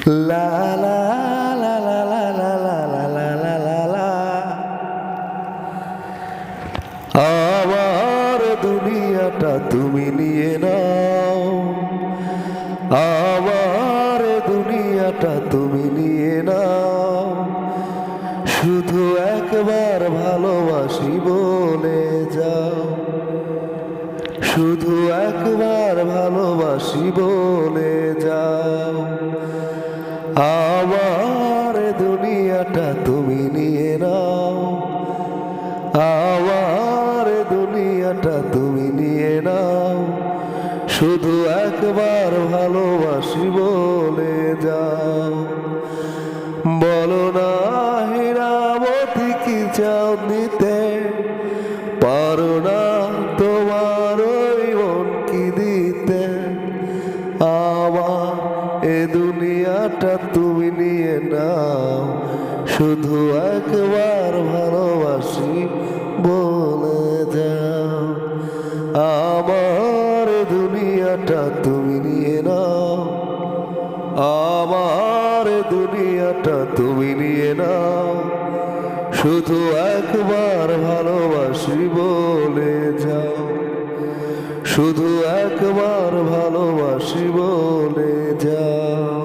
লা লা লা লা লা লা লা লা লা লা লা লা আমার দুনিয়াটা তুমি নিয়ে নাও আমার দুনিয়াটা তুমি নিয়ে নাও শুধু একবার ভালোবাসি বলে যাও শুধু একবার ভালোবাসি বলে যাও আমার দুনিয়াটা তুমি নিয়ে নাও। আমার দুনিয়াটা তুমি নিয়ে নাও। শুধু একবার ভালোবাসি বলে যাও। বলো না, হীরাবতী, কি চাও? দুনিয়াটা তুমি নিয়ে নাও। শুধু একবার ভালোবাসি বলে যাও আমার দুনিয়াটা তুমি নিয়ে নাও। আমার দুনিয়াটা তুমি নিয়ে নাও। শুধু একবার ভালোবাসি বলে যাও শুধু একবার ভালোবাসি বলে যাও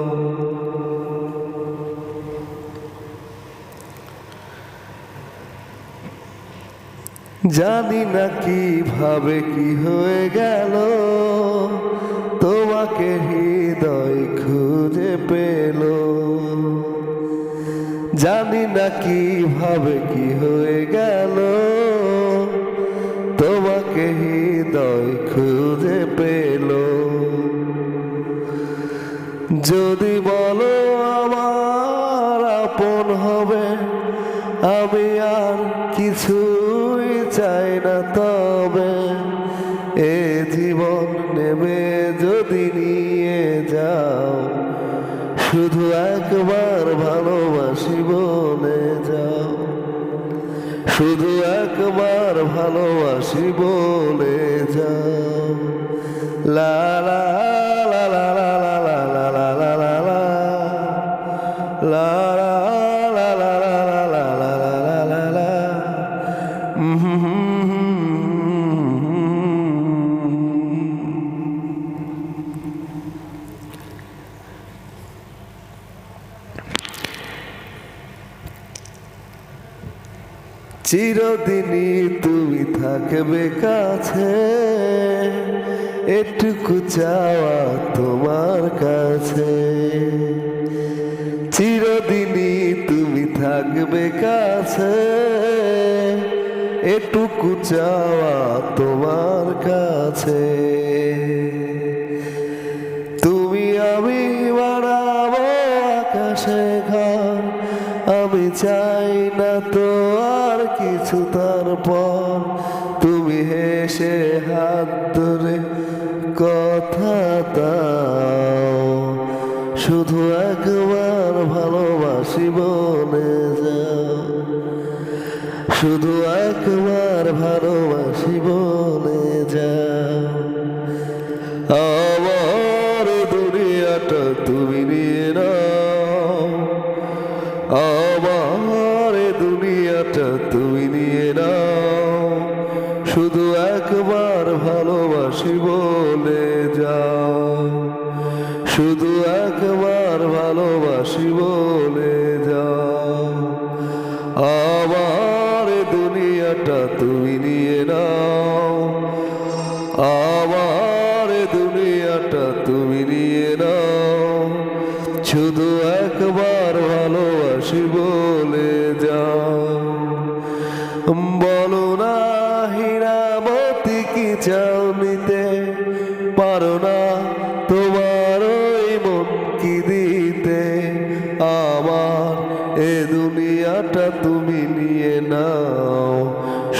জানি না কীভাবে কি হয়ে গেল। তোমাকে হৃদয় খুঁজে পেল। জানি না কীভাবে কি হয়ে গেল। তোমাকে হৃদয় খুঁজে পেল। যদি আমি আর কিছুই চাই না, তবে এ জীবন নেবে যদি নিয়ে যাও। শুধু একবার ভালোবাসি বলে যাও। শুধু একবার ভালোবাসি বলে যাও। লা চিরদিনই তুমি থাকবে কাছে। এটুকু চাওয়া তোমার কাছে। চিরদিনই তুমি থাকবে কাছে। এটুকু চাওয়া তোমার কাছে। তুমি আমি বাড়াবো আকাশে ঘর, আমি কিছু তারপর তুমি হেসে হাত ধরে কথা দাও। শুধু একবার ভালোবাসি বলে যাও। শুধু একবার ভালোবাসি বলে যাও। আমার দুনিয়াটা তুমি নিয়ে নাও। আমার দুনিয়াটা তুমি নিয়ে শুধু একবার ভালোবাসি বলে যাও। শুধু একবার ভালোবাসি বলে যাও। আমার দুনিয়াটা তুমি নিয়ে নাও। আমার দুনিয়াটা তুমি নিয়ে নাও। শুধু একবার ভালোবাসি বলে